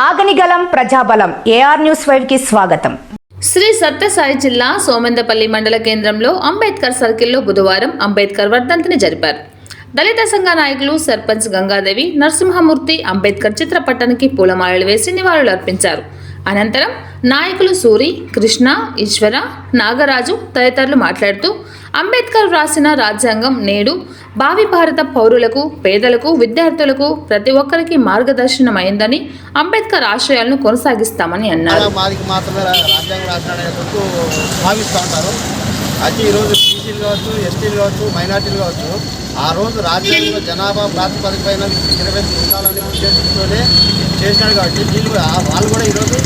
ఆగనిగలం ప్రజాబలం AR news ఫైవ్కి స్వాగతం. శ్రీ సత్యసాయి జిల్లా సోమెందపల్లి మండల కేంద్రంలో అంబేద్కర్ సర్కిల్లో బుధవారం అంబేద్కర్ వర్ధంతిని జరిపారు. దళిత సంఘ నాయకులు సర్పంచ్ గంగాదేవి నరసింహమూర్తి అంబేద్కర్ చిత్రపటానికి పూలమాలలు వేసి నివాళులర్పించారు అనంతరం నాయకులు సూరి కృష్ణ ఈశ్వర నాగరాజు తదితరులు మాట్లాడుతూ అంబేద్కర్ వ్రాసిన రాజ్యాంగం నేడు భావి భారత పౌరులకు పేదలకు విద్యార్థులకు ప్రతి ఒక్కరికి మార్గదర్శనమైందని అంబేద్కర్ ఆశయాలను కొనసాగిస్తామని అన్నారు. మాత్రమే రాజ్యాంగం భావిస్తూ ఉంటారు. అయితే ఈరోజు బీసీలు కావచ్చు ఎస్టీలు కావచ్చు మైనార్టీలు కావచ్చు ఆ రోజు రాజ్యాంగంలో జనాభా ప్రాతిపదిక పైన ఇరవై ఉండాలనే ఉద్దేశంతోనే చేసినాడు కాబట్టి వీళ్ళు కూడా వాళ్ళు కూడా ఈరోజు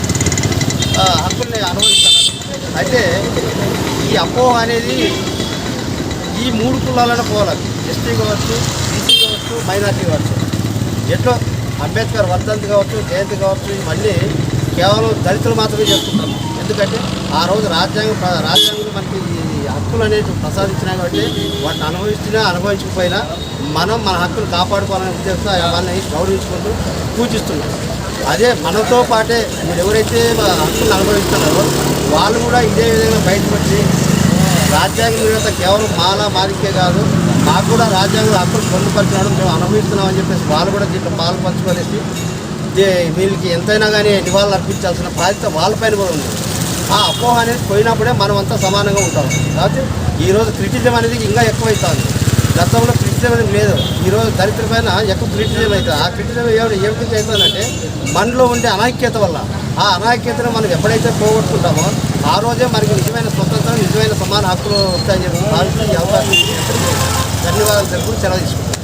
ఆ, హక్కుల్ని అనుభవిస్తున్నారు. అయితే ఈ అపోహ అనేది ఈ మూడు కులాలను పోవాలి. ఎస్టీ కావచ్చు బీసీ కావచ్చు మైనార్టీ కావచ్చు. ఎట్లో? అంబేద్కర్ వర్ధంతి కావచ్చు జయంతి కావచ్చు ఇవన్నీ కేవలం దళితులు మాత్రమే చేసుకుంటాం ఎందుకంటే ఆ రోజు రాజ్యాంగం రాజ్యాంగం మనకి హక్కులు అనేవి ప్రసాదించినా కాబట్టి వాటిని అనుభవిస్తున్నా అనుభవించకపోయినా మనం మన హక్కులు కాపాడుకోవాలనే ఉద్దేశంతో వాళ్ళని గౌరవించుకుంటూ పూజిస్తున్నాం. అదే మనతో పాటే మీరు ఎవరైతే మా హక్కులను అనుభవిస్తున్నారో వాళ్ళు కూడా ఇదే విధంగా బయటపడి రాజ్యాంగ మీద కేవలం మాల మాదికే కాదు మాకు కూడా రాజ్యాంగం హక్కులు పొందుపరిచినాడు మేము అనుభవిస్తున్నాం అని చెప్పేసి వాళ్ళు కూడా దీంట్లో పాలు పంచుకొనేసి దే- వీళ్ళకి ఎంతైనా కానీ నివాళులు అర్పించాల్సిన బాధ్యత వాళ్ళపైన కూడా ఉంది. ఆ అపోహ అనేది పోయినప్పుడే మనం అంతా సమానంగా ఉంటాం. కాబట్టి ఈరోజు క్రిటిజం అనేది ఇంకా ఎక్కువైతుంది. గతంలో క్రిటిజం అనేది లేదు. ఈరోజు దరిద్ర పైన ఎక్కువ క్రిటిజం అవుతుంది ఆ క్రిటిజం ఏమిటి ఏ విధంగా అవుతుందంటే మనలో ఉండే అనాఖ్యత వల్ల. ఆ అనాఖ్యతను మనం ఎప్పుడైతే పోగొట్టుకుంటామో ఆ రోజే మనకి నిజమైన స్వతంత్రం నిజమైన సమాన హక్కులు వస్తాయని చెప్పి భావిస్తూ ఈ అవకాశం ధన్యవాదాలు తెలుపుతూ సెలవు తీసుకుంటాం